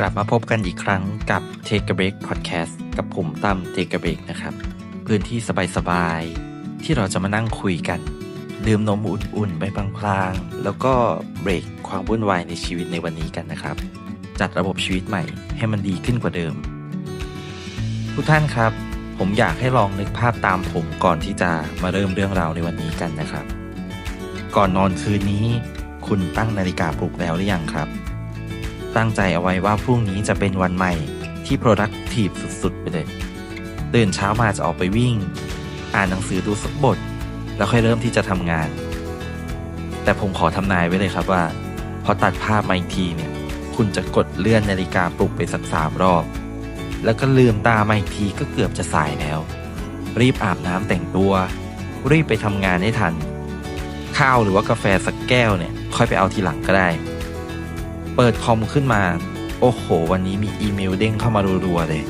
กลับมาพบกันอีกครั้งกับ Take a Break Podcast กับผมตั้ม Take a Break นะครับ พื้นที่สบายๆ ที่เราจะมานั่งคุยกัน ดื่มนมอุ่นๆ ไปพลางๆ แล้วก็เบรกความวุ่นวายในชีวิตในวันนี้กันนะครับ จัดระบบชีวิตใหม่ให้มันดีขึ้นกว่าเดิม ทุกท่านครับ ผมอยากให้ลองนึกภาพตามผมก่อนที่จะมาเริ่มเรื่องราวในวันนี้กันนะครับ ก่อนนอนคืนนี้ คุณตั้งนาฬิกาปลุกแล้วหรือยังครับ ตั้งใจเอาไว้ว่าพรุ่งนี้จะเป็นวันใหม่ที่ productive สุดๆ ไปเลย ตื่นเช้ามาจะออกไปวิ่ง อ่านหนังสือดูสักบท แล้วค่อยเริ่มที่จะทำงาน แต่ผมขอทำนายไว้เลยครับว่า พอตัดภาพมาอีกทีเนี่ย คุณจะกดเลื่อนนาฬิกาปลุกไปสักสามรอบ แล้วก็ลืมตามาอีกทีก็เกือบจะสายแล้ว รีบอาบน้ำแต่งตัว รีบไปทำงานให้ทัน ข้าวหรือว่ากาแฟสักแก้วเนี่ย ค่อยไปเอาทีหลังก็ได้ เปิดคอมขึ้นมา โอ้โห วันนี้มีอีเมลเด้งเข้ามารัวๆเลย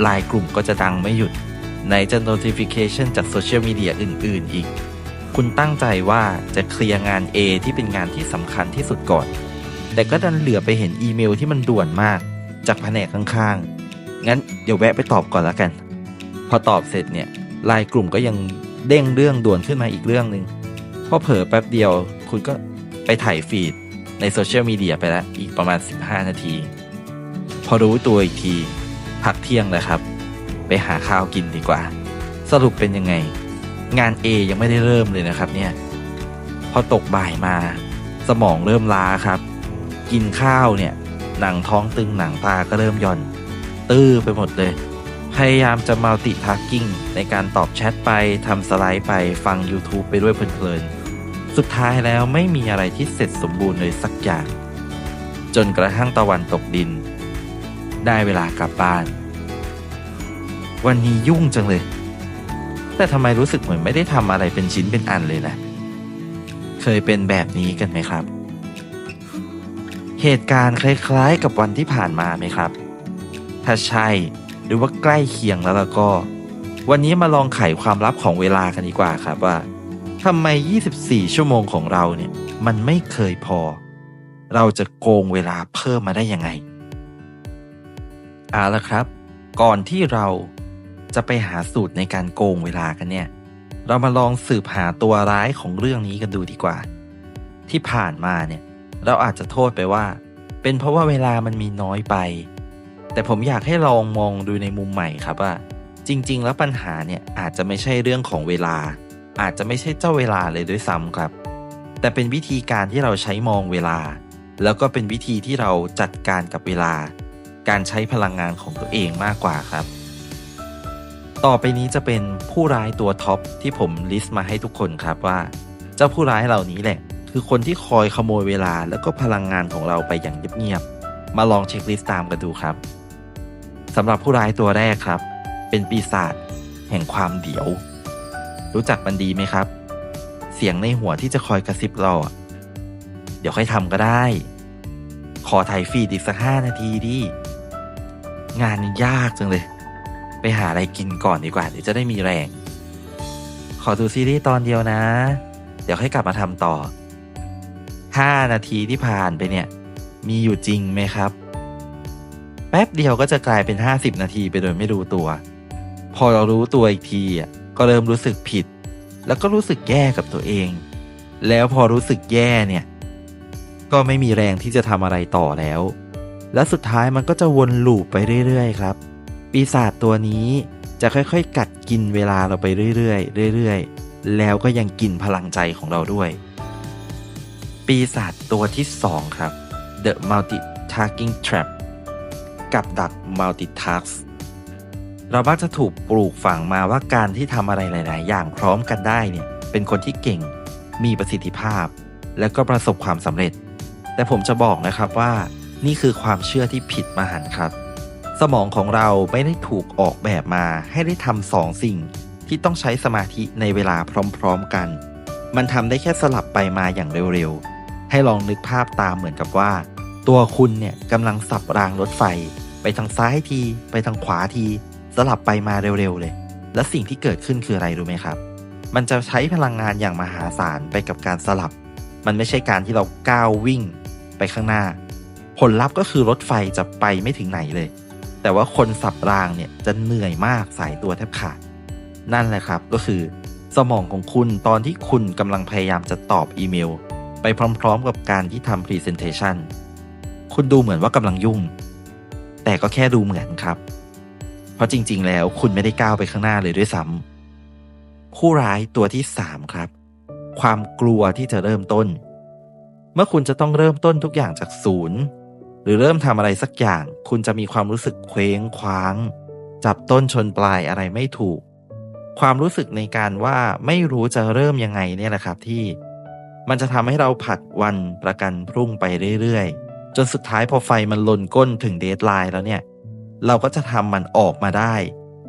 ไลน์กลุ่มก็จะดังไม่หยุดไหนจะ notification จากโซเชียลมีเดียอื่น ๆ อีก คุณตั้งใจว่าจะเคลียร์งาน A ที่เป็นงานที่สำคัญที่สุดก่อน แต่ก็ดันเหลือไปเห็นอีเมลที่มันด่วนมาก จากแผนกข้างๆ งั้นเดี๋ยวแวะไปตอบก่อนแล้วกัน พอตอบเสร็จเนี่ยไลน์กลุ่มก็ยังเด้งเรื่องด่วนขึ้นมาอีกเรื่องหนึ่งพอเผลอแป๊บเดียว คุณก็ไปถ่ายฟีด ในโซเชียลมีเดียไปแล้วอีกประมาณ 15 นาที พอรู้ตัวอีกทีพักเที่ยงแล้วครับ ไปหาข้าวกินดีกว่า สรุปเป็นยังไง งาน A ยังไม่ได้เริ่มเลยนะครับเนี่ย พอตกบ่ายมา สมองเริ่มล้าครับ กินข้าวเนี่ย หนังท้องตึงหนังตาก็เริ่มย่อน ตื้อไปหมดเลย พยายามจะมัลติทักกิ้งในการตอบแชทไปทำสไลด์ไปฟัง YouTube ไปด้วยเพลินๆ สุดท้ายแล้วไม่มีอะไรที่เสร็จสมบูรณ์เลยสักอย่าง จนกระทั่งตะวันตกดิน ได้เวลากลับบ้าน วันนี้ยุ่งจังเลย แต่ทำไมรู้สึกเหมือนไม่ได้ทำอะไรเป็นชิ้นเป็นอันเลยนะเคยเป็นแบบนี้กันไหมครับ เหตุการณ์คล้าย ๆ กับวันที่ผ่านมาไหมครับ ถ้าใช่หรือว่าใกล้เคียงแล้วล่ะก็ วันนี้มาลองไขความลับของเวลากันดีกว่าครับว่า ทำไม 24 ชั่วโมงของเราเนี่ย มันไม่เคยพอ เราจะโกงเวลาเพิ่มมาได้ยังไงเอาละครับ ก่อนที่เราจะไปหาสูตรในการโกงเวลากันเนี่ย เรามาลองสืบหาตัวร้ายของเรื่องนี้กันดูดีกว่า ที่ผ่านมาเนี่ย เราอาจจะโทษไปว่า เป็นเพราะว่าเวลามันมีน้อยไป แต่ผมอยากให้ลองมองดูในมุมใหม่ครับว่า จริง ๆ แล้วปัญหาเนี่ยอาจจะไม่ใช่เรื่องของเวลา อาจจะไม่ใช่เจ้าเวลาเลยด้วยซ้ำครับ แต่เป็นวิธีการที่เราใช้มองเวลา แล้วก็เป็นวิธีที่เราจัดการกับเวลา การใช้พลังงานของตัวเองมากกว่าครับ ต่อไปนี้จะเป็นผู้ร้ายตัวท็อปที่ผมลิสต์มาให้ทุกคนครับว่า เจ้าผู้ร้ายเหล่านี้แหละ คือคนที่คอยขโมยเวลาแล้วก็พลังงานของเราไปอย่างเงียบๆมาลองเช็คลิสต์ตามกันดูครับสำหรับผู้ร้ายตัวแรกครับ เป็นปีศาจแห่งความเดี๋ยว รู้จักมันดีไหมครับ เสียงในหัวที่จะคอยกระซิบเราอเดี๋ยวค่อยทำก็ได้ ขอถ่ายฟีดอีกสักห้านาทีดิ งานยากจังเลย ไปหาอะไรกินก่อนดีกว่า เดี๋ยวจะได้มีแรง ขอดูซีรีส์ตอนเดียวนะ เดี๋ยวค่อยกลับมาทำต่อห้านาทีที่ผ่านไปเนี่ย มีอยู่จริงไหมครับ แป๊บเดียวก็จะกลายเป็น50นาทีไปโดยไม่รู้ตัว พอเรารู้ตัวอีกทีอะ ก็เริ่มรู้สึกผิด แล้วก็รู้สึกแย่กับตัวเอง แล้วพอรู้สึกแย่เนี่ย ก็ไม่มีแรงที่จะทำอะไรต่อแล้ว และสุดท้ายมันก็จะวนลูปไปเรื่อยๆ ครับ ปีศาจตัวนี้จะค่อยๆ กัดกินเวลาเราไปเรื่อยๆเรื่อยๆ แล้วก็ยังกินพลังใจของเราด้วย ปีศาจตัวที่ 2 ครับ The Multitasking Trap กับดัก Multitask เรามักจะถูกปลูกฝังมาว่าการที่ทำอะไรหลาย ๆ อย่างพร้อมกันได้เนี่ยเป็นคนที่เก่ง มีประสิทธิภาพ และก็ประสบความสำเร็จ แต่ผมจะบอกนะครับว่า นี่คือความเชื่อที่ผิดมหันครับ สมองของเราไม่ได้ถูกออกแบบมาให้ได้ทำสองสิ่ง ที่ต้องใช้สมาธิในเวลาพร้อม ๆ กัน มันทำได้แค่สลับไปมาอย่างเร็ว ๆ ให้ลองนึกภาพตามเหมือนกับว่า ตัวคุณเนี่ยกำลังสับรางรถไฟ ไปทางซ้ายที ไปทางขวาที สลับไปมาเร็วๆเลย และสิ่งที่เกิดขึ้นคืออะไรรู้ไหมครับ มันจะใช้พลังงานอย่างมหาศาลไปกับการสลับ มันไม่ใช่การที่เราก้าววิ่งไปข้างหน้า ผลลัพธ์ก็คือรถไฟจะไปไม่ถึงไหนเลย แต่ว่าคนสับรางเนี่ยจะเหนื่อยมากสายตัวแทบขาด นั่นแหละครับก็คือ สมองของคุณตอนที่คุณกำลังพยายามจะตอบอีเมล ไปพร้อมๆ กับการที่ทำ Presentation คุณดูเหมือนว่ากำลังยุ่ง แต่ก็แค่ดูเหมือนครับ เพราะจริง ๆ แล้วคุณไม่ได้ก้าวไปข้างหน้าเลยด้วยซ้ำผู้ร้ายตัวที่3ครับ ความกลัวที่จะเริ่มต้น เมื่อคุณจะต้องเริ่มต้นทุกอย่างจากศูนย์ หรือเริ่มทำอะไรสักอย่าง คุณจะมีความรู้สึกเคว้งคว้าง จับต้นชนปลายอะไรไม่ถูก ความรู้สึกในการว่าไม่รู้จะเริ่มยังไงเนี่ยแหละครับที่ มันจะทำให้เราผัดวันประกันพรุ่งไปเรื่อยๆจนสุดท้ายพอไฟมันลนก้นถึงเดทไลน์แล้วเนี่ย เราก็จะทำมันออกมาได้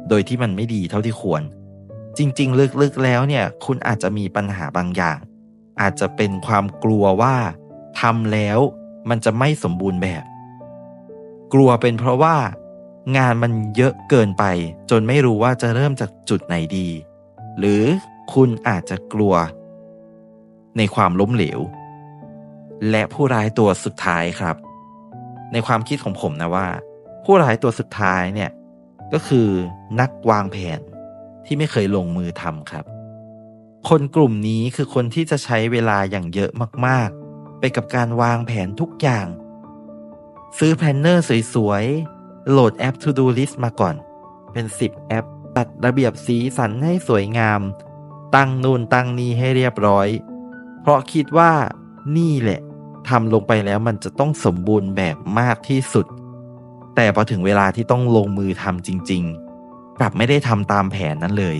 โดยที่มันไม่ดีเท่าที่ควร จริงๆ ลึกๆแล้วเนี่ย คุณอาจจะมีปัญหาบางอย่าง อาจจะเป็นความกลัวว่าทำแล้วมันจะไม่สมบูรณ์แบบ กลัวเป็นเพราะว่า งานมันเยอะเกินไป จนไม่รู้ว่าจะเริ่มจากจุดไหนดี หรือคุณอาจจะกลัว ในความล้มเหลว และผู้ร้ายตัวสุดท้ายครับ ในความคิดของผมนะว่า ผู้ร้ายตัวสุดท้ายเนี่ยก็คือนักวางแผนที่ไม่เคยลงมือทำครับ คนกลุ่มนี้คือคนที่จะใช้เวลาอย่างเยอะมากๆ ไปกับการวางแผนทุกอย่าง ซื้อแพลนเนอร์สวยๆ โหลดแอป To Do List มาก่อน เป็น 10 แอปตัดระเบียบสีสันให้สวยงาม ตั้งนูนตั้งนี้ให้เรียบร้อย เพราะคิดว่านี่แหละทำลงไปแล้วมันจะต้องสมบูรณ์แบบมากที่สุด แต่พอถึงเวลาที่ต้องลงมือทำจริง ๆ กลับไม่ได้ทำตามแผนนั้นเลย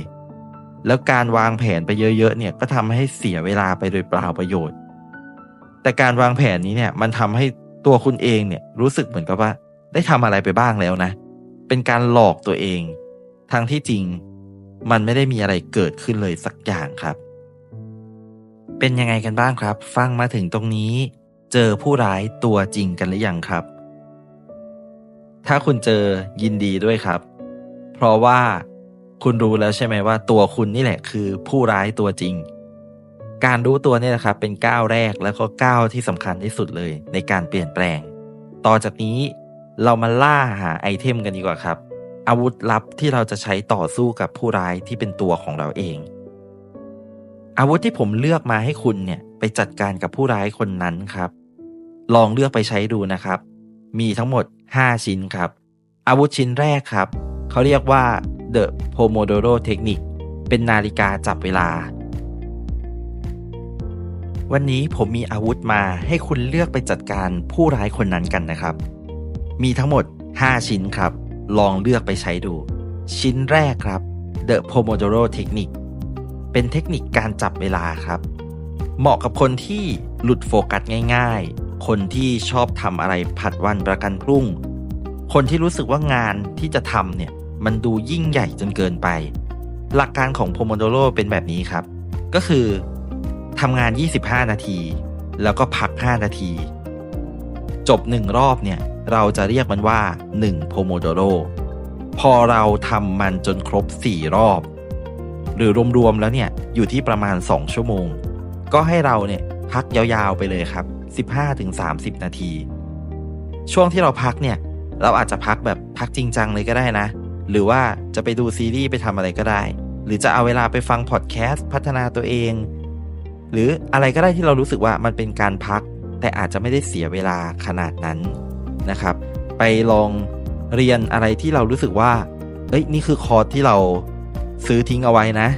แล้วการวางแผนไปเยอะๆเนี่ยก็ทำให้เสียเวลาไปโดยเปล่าประโยชน์ แต่การวางแผนนี้เนี่ยมันทำให้ตัวคุณเองเนี่ยรู้สึกเหมือนกับว่า ได้ทำอะไรไปบ้างแล้วนะ เป็นการหลอกตัวเอง ทั้งที่จริง มันไม่ได้มีอะไรเกิดขึ้นเลยสักอย่างครับ เป็นยังไงกันบ้างครับ ฟังมาถึงตรงนี้ เจอผู้ร้ายตัวจริงกันหรือยังครับ ถ้าคุณเจอยินดีด้วยครับ เพราะว่าคุณรู้แล้วใช่ไหมว่า ตัวคุณนี่แหละคือผู้ร้ายตัวจริง การรู้ตัวนี่นะครับ เป็นก้าวแรกแล้วก็ก้าวที่สำคัญที่สุดเลยในการเปลี่ยนแปลง ต่อจากนี้เรามาล่าหาไอเทมกันดีกว่าครับ อาวุธลับที่เราจะใช้ต่อสู้กับผู้ร้ายที่เป็นตัวของเราเอง อาวุธที่ผมเลือกมาให้คุณเนี่ยไปจัดการกับผู้ร้ายคนนั้นครับ ลองเลือกไปใช้ดูนะครับ มีทั้งหมด 5 ชิ้นครับ อาวุธชิ้นแรกครับ เขาเรียกว่า The Pomodoro Technique เป็นนาฬิกาจับเวลา วันนี้ผมมีอาวุธมาให้คุณเลือกไปจัดการผู้ร้ายคนนั้นกันนะครับ มีทั้งหมด 5 ชิ้นครับ ลองเลือกไปใช้ดู ชิ้นแรกครับ The Pomodoro Technique เป็นเทคนิคการจับเวลาครับ เหมาะกับคนที่หลุดโฟกัสง่ายๆ คนที่ชอบทำอะไรผัดวันประกันพรุ่ง คนที่รู้สึกว่างานที่จะทำเนี่ยมันดูยิ่งใหญ่จนเกินไป หลักการของโพโมโดโรเป็นแบบนี้ครับ ก็คือทำงาน 25 นาที แล้วก็พัก 5 นาที จบ 1 รอบเนี่ย เราจะเรียกมันว่า1โพโมโดโรพอเราทำมันจนครบ 4 รอบ หรือรวมๆแล้วเนี่ย อยู่ที่ประมาณ 2 ชั่วโมง ก็ให้เราเนี่ยพักยาวๆไปเลยครับ 15-30 นาที ช่วงที่เราพักเนี่ย เราอาจจะพักแบบพักจริงจังเลยก็ได้นะ หรือว่าจะไปดูซีรีส์ไปทำอะไรก็ได้ หรือจะเอาเวลาไปฟังพอดแคสต์พัฒนาตัวเอง หรืออะไรก็ได้ที่เรารู้สึกว่ามันเป็นการพัก แต่อาจจะไม่ได้เสียเวลาขนาดนั้นนะครับ ไปลองเรียนอะไรที่เรารู้สึกว่าเอ้ยนี่คือคอร์สที่เราซื้อทิ้งเอาไว้นะ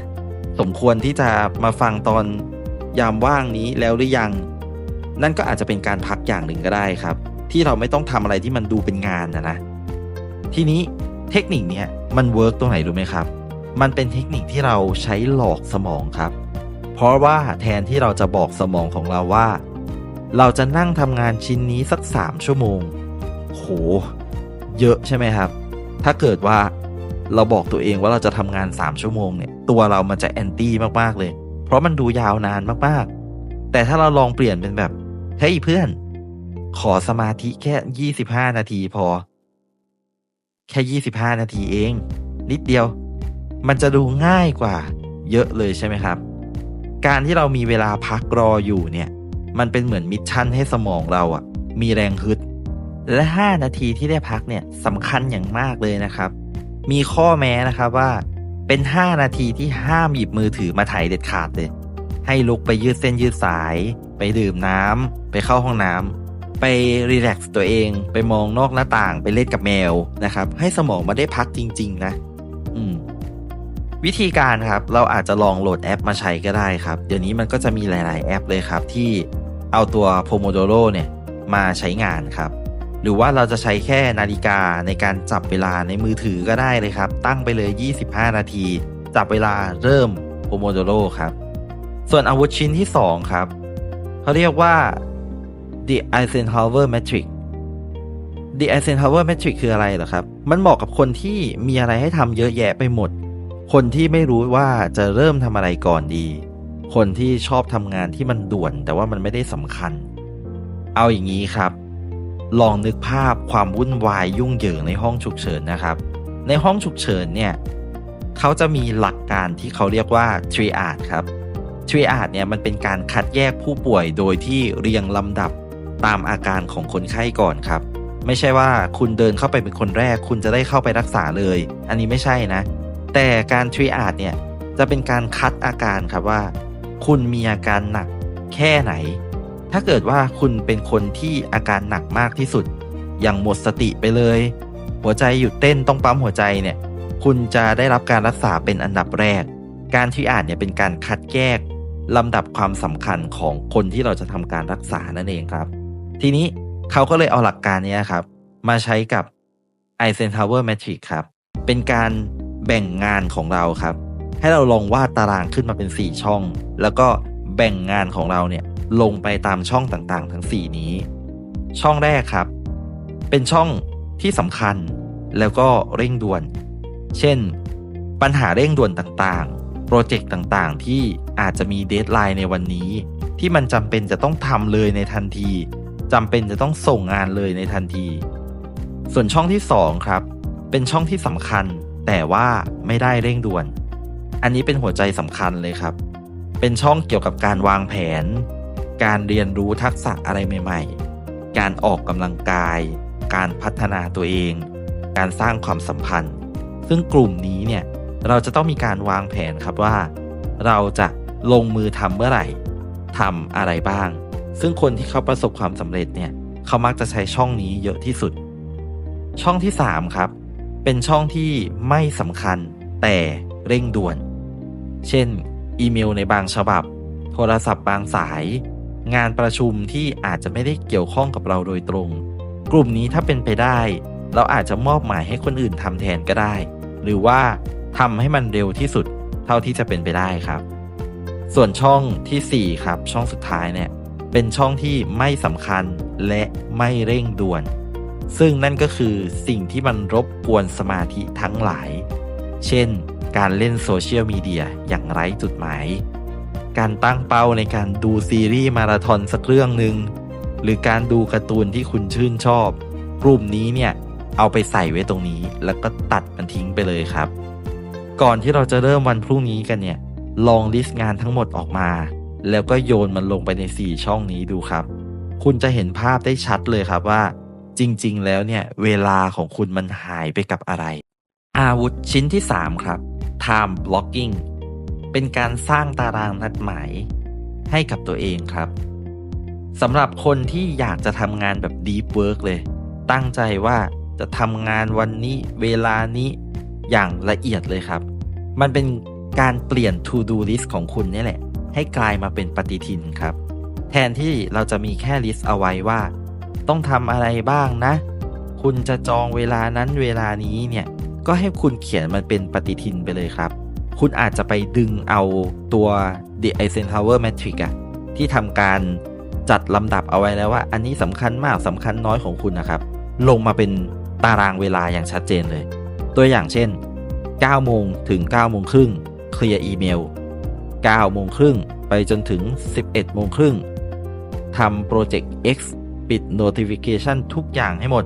สมควรที่จะมาฟังตอนยามว่างนี้แล้วหรือยัง นั่นก็อาจจะเป็นการพักอย่างหนึ่งก็ได้ครับ ที่เราไม่ต้องทำอะไรที่มันดูเป็นงานนะนะทีนี้เทคนิคเนี้ยมันเวิร์กตรงไหนรู้ไหมครับ มันเป็นเทคนิคที่เราใช้หลอกสมองครับ เพราะว่าแทนที่เราจะบอกสมองของเราว่า เราจะนั่งทำงานชิ้นนี้สัก 3 ชั่วโมง โห เยอะใช่ไหมครับ ถ้าเกิดว่าเราบอกตัวเองว่าเราจะทำงาน 3 ชั่วโมงเนี่ย ตัวเรามันจะแอนตี้มากๆเลย เพราะมันดูยาวนานมากๆ แต่ถ้าเราลองเปลี่ยนเป็นแบบ เฮ้ยเพื่อน ขอสมาธิแค่25นาทีพอ แค่25นาทีเอง นิดเดียว มันจะดูง่ายกว่า เยอะเลยใช่ไหมครับ การที่เรามีเวลาพักรออยู่เนี่ย มันเป็นเหมือนมิชชั่นให้สมองเราอะมีแรงฮึด และ 5 นาทีที่ได้พักเนี่ยสำคัญอย่างมากเลยนะครับ มีข้อแม้นะครับว่า เป็น 5 นาทีที่ห้ามหยิบมือถือมาถ่ายเด็ดขาดเลย ให้ลุกไปยืดเส้นยืดสาย ไปดื่มน้ำไปเข้าห้องน้ำไปรีแลกซ์ตัวเอง ไปมองนอกหน้าต่างไปเล่นกับแมวนะครับ ให้สมองมาได้พักจริง ๆ นะ อืมวิธีการครับ เราอาจจะลองโหลดแอปมาใช้ก็ได้ครับ เดี๋ยวนี้มันก็จะมีหลาย ๆ แอปเลยครับ ที่เอาตัว Pomodoro เนี่ยมาใช้งานครับ หรือว่าเราจะใช้แค่นาฬิกาในการจับเวลาในมือถือก็ได้เลยครับ ตั้งไปเลย 25 นาที จับเวลาเริ่ม Pomodoro ครับ ส่วนอาวุธชิ้นที่ 2 ครับ เขาเรียกว่า the Eisenhower Matrix the Eisenhower Matrix คืออะไรเหรอครับ มันเหมาะกับคนที่มีอะไรให้ทำเยอะแยะไปหมด คนที่ไม่รู้ว่าจะเริ่มทำอะไรก่อนดี คนที่ชอบทำงานที่มันด่วน แต่ว่ามันไม่ได้สำคัญ เอาอย่างนี้ครับ ลองนึกภาพความวุ่นวายยุ่งเหยิงในห้องฉุกเฉินนะครับ ในห้องฉุกเฉินเนี่ยเขาจะมีหลักการที่เขาเรียกว่า triad ครับ triad เนี่ยมันเป็นการคัดแยกผู้ป่วยโดยที่เรียงลำดับตามอาการของคนไข้ก่อนครับ ไม่ใช่ว่าคุณเดินเข้าไปเป็นคนแรก คุณจะได้เข้าไปรักษาเลย อันนี้ไม่ใช่นะ แต่การ triad เนี่ยจะเป็นการคัดอาการครับว่า คุณมีอาการหนักแค่ไหน ถ้าเกิดว่าคุณเป็นคนที่อาการหนักมากที่สุด อย่างหมดสติไปเลย หัวใจหยุดเต้นต้องปั๊มหัวใจเนี่ย คุณจะได้รับการรักษาเป็นอันดับแรก การที่อ่านเนี่ยเป็นการคัดแยก ลำดับความสำคัญของคนที่เราจะทำการรักษานั่นเองครับ ทีนี้เขาก็เลยเอาหลักการนี้ครับ มาใช้กับ Eisenhower Matrix ครับ เป็นการแบ่งงานของเราครับ ให้เราลองวาดตารางขึ้นมาเป็น 4 ช่อง แล้วก็แบ่งงานของเราเนี่ยลงไปตามช่องต่างๆ ทั้ง 4 นี้ ช่องแรกครับ เป็นช่องที่สำคัญแล้วก็เร่งด่วน เช่น ปัญหาเร่งด่วนต่างๆ โปรเจกต์ต่างๆ ที่อาจจะมีเดทไลน์ในวันนี้ ที่มันจำเป็นจะต้องทำเลยในทันทีจำเป็นจะต้องส่งงานเลยในทันที ส่วนช่องที่ 2 ครับ เป็นช่องที่สำคัญ แต่ว่าไม่ได้เร่งด่วน อันนี้เป็นหัวใจสำคัญเลยครับ เป็นช่องเกี่ยวกับการวางแผน การเรียนรู้ทักษะอะไรใหม่ ๆ การออกกำลังกาย การพัฒนาตัวเอง การสร้างความสัมพันธ์ ซึ่งกลุ่มนี้เนี่ย เราจะต้องมีการวางแผนครับว่า เราจะลงมือทำเมื่อไหร่ทำอะไรบ้าง ซึ่งคนที่เขาประสบความสำเร็จเนี่ยเขามักจะใช้ช่องนี้เยอะที่สุด ช่องที่ 3 ครับ เป็นช่องที่ไม่สำคัญแต่เร่งด่วน เช่น อีเมลในบางฉบับ โทรศัพท์บางสาย งานประชุมที่อาจจะไม่ได้เกี่ยวข้องกับเราโดยตรง กลุ่มนี้ถ้าเป็นไปได้ เราอาจจะมอบหมายให้คนอื่นทำแทนก็ได้ หรือว่า ทำให้มันเร็วที่สุดเท่าที่จะเป็นไปได้ครับ ส่วนช่องทีสี่ 4 ครับ ช่องสุดท้ายเนี่ยเป็นช่องที่ไม่สำคัญและไม่เร่งด่วน ซึ่งนั่นก็คือสิ่งที่มันรบกวนสมาธิทั้งหลาย เช่น การเล่นโซเชียลมีเดียอย่างไร้จุดหมาย การตั้งเป้าในการดูซีรีส์มาราธอนสักเรื่องหนึ่งหรือการดูการ์ตูนที่คุณชื่นชอบ กลุ่มนี้เนี่ยเอาไปใส่ไว้ตรงนี้แล้วก็ตัดมันทิ้งไปเลยครับ ก่อนที่เราจะเริ่มวันพรุ่งนี้กันเนี่ย ลองลิสต์งานทั้งหมดออกมา แล้วก็โยนมันลงไปใน 4 ช่องนี้ดูครับ คุณจะเห็นภาพได้ชัดเลยครับว่า จริงๆ แล้วเนี่ย เวลาของคุณมันหายไปกับอะไร อาวุธชิ้นที่ 3 ครับ time blocking เป็นการสร้างตารางนัดหมายให้กับตัวเองครับสำหรับคนที่อยากจะทำงานแบบ deep work เลย ตั้งใจว่าจะทำงานวันนี้ เวลานี้ อย่างละเอียดเลยครับ มันเป็นการเปลี่ยน to do list ของคุณนี่แหละ ให้กลายมาเป็นปฏิทินครับ แทนที่เราจะมีแค่ลิสต์เอาไว้ว่า ต้องทำอะไรบ้างนะ คุณจะจองเวลานั้นเวลานี้เนี่ย ก็ให้คุณเขียนมันเป็นปฏิทินไปเลยครับ คุณอาจจะไปดึงเอาตัว The Eisenhower Matrix อะที่ทำการจัดลำดับเอาไว้แล้วว่า อันนี้สำคัญมากสำคัญน้อยของคุณนะครับ ลงมาเป็นตารางเวลาอย่างชัดเจนเลย ตัวอย่างเช่น 9 โมงถึง 9 โมงครึ่งเคลียร์อีเมล 9 โมงครึ่งไปจนถึง 11 โมงครึ่งทำโปรเจกต์ X ปิด notification ทุกอย่างให้หมด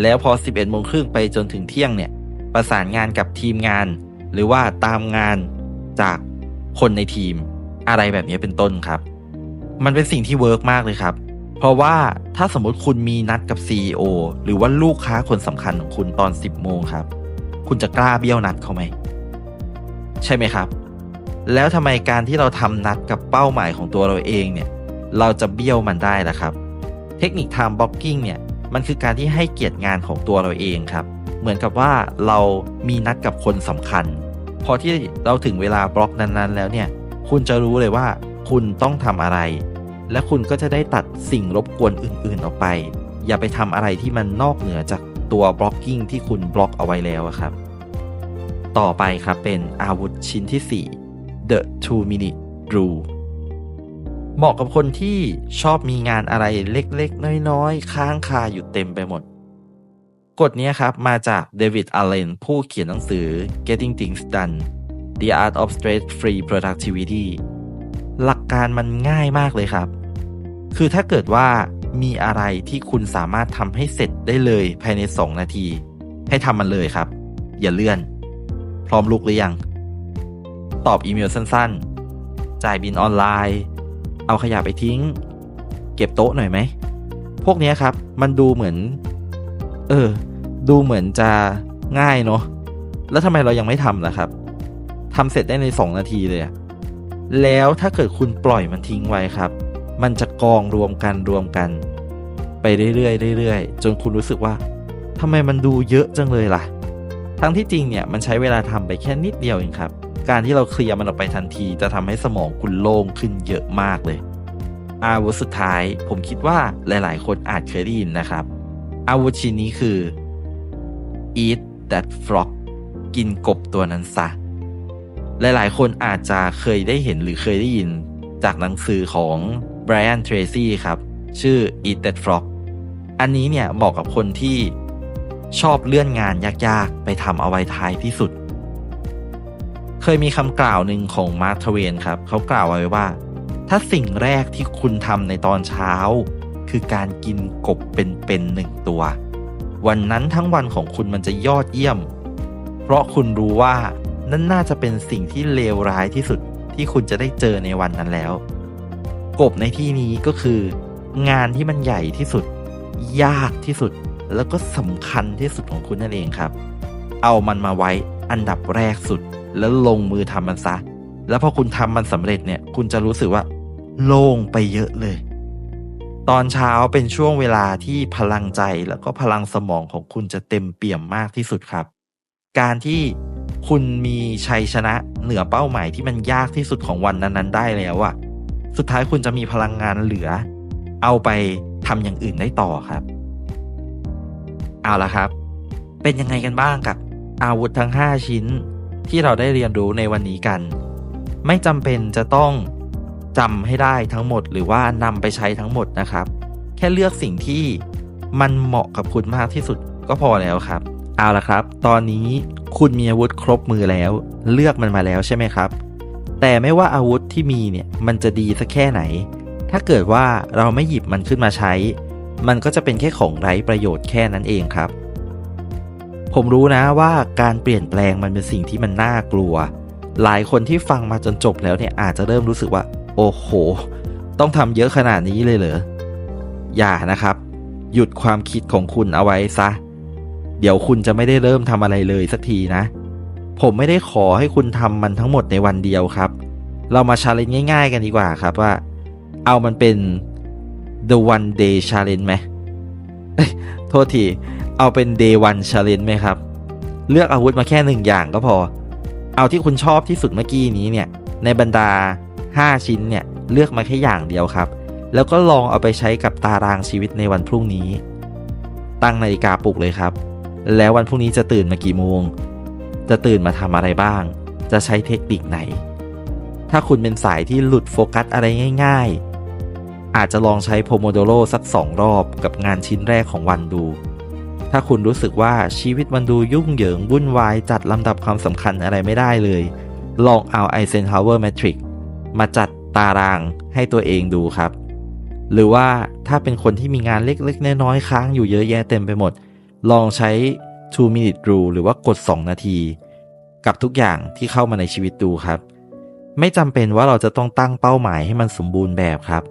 แล้วพอ 11 โมงครึ่งไปจนถึงเที่ยงเนี่ย ประสานงานกับทีมงาน หรือว่าตามงานจากคนในทีม อะไรแบบนี้เป็นต้นครับ มันเป็นสิ่งที่เวิร์กมากเลยครับ เพราะว่าถ้าสมมติคุณมีนัดกับ CEO หรือว่าลูกค้าคนสำคัญของคุณตอน 10 โมงครับ คุณจะกล้าเบี้ยวนัดเขาไหม ใช่ไหมครับ แล้วทำไมการที่เราทำนัดกับเป้าหมายของตัวเราเองเนี่ย เราจะเบี้ยวมันได้ล่ะครับ เทคนิค time blocking เนี่ย มันคือการที่ให้เกียรติงานของตัวเราเองครับ เหมือนกับว่าเรามีนัดกับคนสำคัญ พอที่เราถึงเวลาบล็อกนั้นๆ แล้วเนี่ย คุณจะรู้เลยว่าคุณต้องทำอะไร และคุณก็จะได้ตัดสิ่งรบกวนอื่นๆออกไป อย่าไปทำอะไรที่มันนอกเหนือจาก ตัว blocking ที่คุณบล็อกเอาไว้แล้วครับ ต่อไปครับเป็นอาวุธชิ้นที่ 4 the two minute rule เหมาะกับคนที่ชอบมีงานอะไรเล็กๆ น้อยๆ ค้างคาอยู่เต็มไปหมด กฎนี้ครับมาจากเดวิด อัลเลน ผู้เขียนหนังสือ Getting Things Done The Art of Stress-Free Productivity หลักการมันง่ายมากเลยครับ คือถ้าเกิดว่า มีอะไรที่คุณสามารถทำให้เสร็จได้เลยภายใน 2 นาที ให้ทำมันเลยครับ อย่าเลื่อน พร้อมลุกหรือยัง ตอบอีเมลสั้นๆ จ่ายบินออนไลน์ เอาขยะไปทิ้ง เก็บโต๊ะหน่อยไหม พวกนี้ครับ มันดูเหมือน เออ ดูเหมือนจะง่ายเนาะแล้วทำไมเรายังไม่ทำล่ะครับทำเสร็จได้ใน 2 นาทีเลยแล้วถ้าเกิดคุณปล่อยมันทิ้งไว้ครับ มันจะกองรวมกันรวมกัน ไปเรื่อยๆเรื่อยๆจนคุณรู้สึกว่าทำไมมันดูเยอะจังเลยล่ะ ทั้งที่จริงเนี่ยมันใช้เวลาทำไปแค่นิดเดียวเองครับ การที่เราเคลียร์มันออกไปทันทีจะทำให้สมองคุณโล่งขึ้นเยอะมากเลย อาวุธสุดท้ายผมคิดว่าหลายๆ คนอาจเคยได้ยินนะครับ อาวุธชิ้นนี้คือ eat that frog กินกบตัวนั้นซะหลายๆ คนอาจจะเคยได้เห็นหรือเคยได้ยินจากหนังสือของ Brian Tracy ครับ ชื่อ Eat That Frog อันนี้เนี่ยเหมาะกับคนที่ชอบเลื่อนงานยากๆ ไปทำเอาไว้ท้ายที่สุด เคยมีคำกล่าวหนึ่งของมาร์ทเวนครับเขากล่าวไว้ว่า ถ้าสิ่งแรกที่คุณทำในตอนเช้า คือการกินกบเป็นๆหนึ่งตัว วันนั้นทั้งวันของคุณมันจะยอดเยี่ยม เพราะคุณรู้ว่านั่นน่าจะเป็นสิ่งที่เลวร้ายที่สุดที่คุณจะได้เจอในวันนั้นแล้ว กบในที่นี้ก็คืองานที่มันใหญ่ที่สุด ยากที่สุด แล้วก็สำคัญที่สุดของคุณนั่นเองครับ เอามันมาไว้อันดับแรกสุด แล้วลงมือทำมันซะ แล้วพอคุณทำมันสำเร็จเนี่ย คุณจะรู้สึกว่า โล่งไปเยอะเลย ตอนเช้าเป็นช่วงเวลาที่พลังใจแล้วก็พลังสมองของคุณจะเต็มเปี่ยมมากที่สุดครับ การที่คุณมีชัยชนะเหนือเป้าหมายที่มันยากที่สุดของวันนั้นๆ ได้แล้วอะ สุดท้ายคุณจะมีพลังงานเหลือ เอาไปทำอย่างอื่นได้ต่อครับ เอาละครับ เป็นยังไงกันบ้างกับ อาวุธทั้ง 5 ชิ้นที่เราได้เรียนรู้ในวันนี้กัน ไม่จำเป็นจะต้องจำให้ได้ทั้งหมด หรือว่านำไปใช้ทั้งหมดนะครับ แค่เลือกสิ่งที่มันเหมาะกับคุณมากที่สุดก็พอแล้วครับ เอาละครับ ตอนนี้คุณมีอาวุธครบมือแล้ว เลือกมันมาแล้วใช่ไหมครับ แต่ไม่ว่าอาวุธ ที่มีเนี่ยมันจะดีสักแค่ไหน ถ้าเกิดว่าเราไม่หยิบมันขึ้นมาใช้ มันก็จะเป็นแค่ของไร้ประโยชน์แค่นั้นเองครับ ผมรู้นะว่าการเปลี่ยนแปลงมันเป็นสิ่งที่มันน่ากลัว หลายคนที่ฟังมาจนจบแล้วเนี่ยอาจจะเริ่มรู้สึกว่า โอ้โห ต้องทำเยอะขนาดนี้เลยเหรอ อย่านะครับ หยุดความคิดของคุณเอาไว้ซะ เดี๋ยวคุณจะไม่ได้เริ่มทำอะไรเลยสักทีนะผมไม่ได้ขอให้คุณทำมันทั้งหมดในวันเดียวครับ เรามาชาเลนจ์ง่าย ๆ กันดีกว่าครับว่า เอามันเป็น the one day challenge ไหมโทษที เอาเป็น day one challenge ไหมครับ เลือกอาวุธมาแค่หนึ่งอย่างก็พอ เอาที่คุณชอบที่สุดเมื่อกี้นี้เนี่ย ในบรรดา 5 ชิ้นเนี่ย เลือกมาแค่อย่างเดียวครับ แล้วก็ลองเอาไปใช้กับตารางชีวิตในวันพรุ่งนี้ ตั้งนาฬิกาปลุกเลยครับ แล้ววันพรุ่งนี้จะตื่นมากี่โมง จะตื่นมาทำอะไรบ้าง จะใช้เทคนิคไหน ถ้าคุณเป็นสายที่หลุดโฟกัสอะไรง่าย ๆ อาจจะลองใช้โพโมโดโรสักสองรอบกับงานชิ้นแรกของวันดู ถ้าคุณรู้สึกว่าชีวิตมันดูยุ่งเหยิงวุ่นวายจัดลำดับความสำคัญอะไรไม่ได้เลย ลองเอา Eisenhower Matrix มาจัดตารางให้ตัวเองดูครับ หรือว่าถ้าเป็นคนที่มีงานเล็กๆ น้อยๆ ค้างอยู่เยอะแยะเต็มไปหมด ลองใช้ 2 minute rule หรือว่ากด 2 นาที กับทุกอย่างที่เข้ามาในชีวิตดูครับ ไม่จำเป็นว่าเราจะต้องตั้งเป้าหมายให้มันสมบูรณ์แบบครับ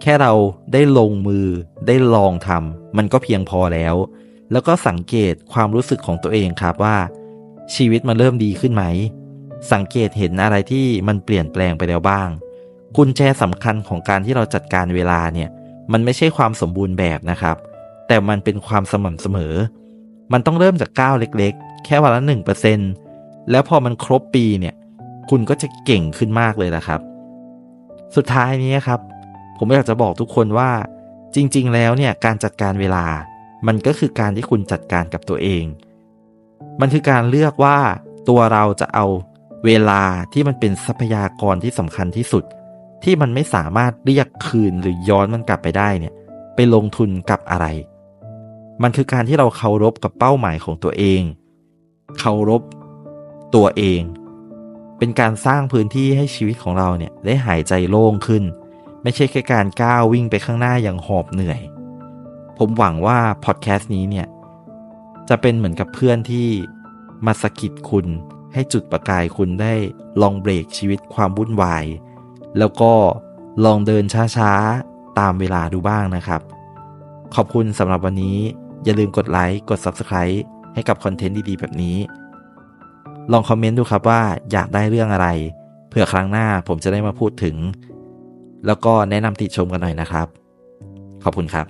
แค่เราได้ลงมือได้ลองทำมันก็เพียงพอแล้ว แล้วก็สังเกตความรู้สึกของตัวเองครับว่า ชีวิตมันเริ่มดีขึ้นไหม สังเกตเห็นอะไรที่มันเปลี่ยนแปลงไปแล้วบ้าง กุญแจสำคัญของการที่เราจัดการเวลาเนี่ย มันไม่ใช่ความสมบูรณ์แบบนะครับ แต่มันเป็นความสม่ำเสมอ มันต้องเริ่มจากก้าวเล็ก ๆ แค่วันละหนึ่งเปอร์เซ็นแล้วพอมันครบปีเนี่ย คุณก็จะเก่งขึ้นมากเลยนะครับ สุดท้ายนี้ครับ ผมอยากจะบอกทุกคนว่า จริง ๆ แล้วเนี่ยการจัดการเวลา มันก็คือการที่คุณจัดการกับตัวเอง มันคือการเลือกว่าตัวเราจะเอาเวลาที่มันเป็นทรัพยากรที่สำคัญที่สุด ที่มันไม่สามารถเรียกคืนหรือย้อนมันกลับไปได้เนี่ยไปลงทุนกับอะไร มันคือการที่เราเคารพกับเป้าหมายของตัวเอง เคารพตัวเอง เป็นการสร้างพื้นที่ให้ชีวิตของเราเนี่ยได้หายใจโล่งขึ้น ไม่ใช่แค่การก้าววิ่งไปข้างหน้าอย่างหอบเหนื่อย ผมหวังว่าพอดแคสต์นี้เนี่ยจะเป็นเหมือนกับเพื่อนที่มาสกิดคุณ ให้จุดประกายคุณได้ลองเบรกชีวิตความวุ่นวาย แล้วก็ลองเดินช้าๆ ตามเวลาดูบ้างนะครับ ขอบคุณสำหรับวันนี้ อย่าลืมกดไลค์ กด Subscribe ให้กับคอนเทนต์ดีๆ แบบนี้ ลองคอมเมนต์ดูครับว่าอยากได้เรื่องอะไร เผื่อครั้งหน้าผมจะได้มาพูดถึง แล้วก็แนะนำติชมกันหน่อยนะครับ ขอบคุณครับ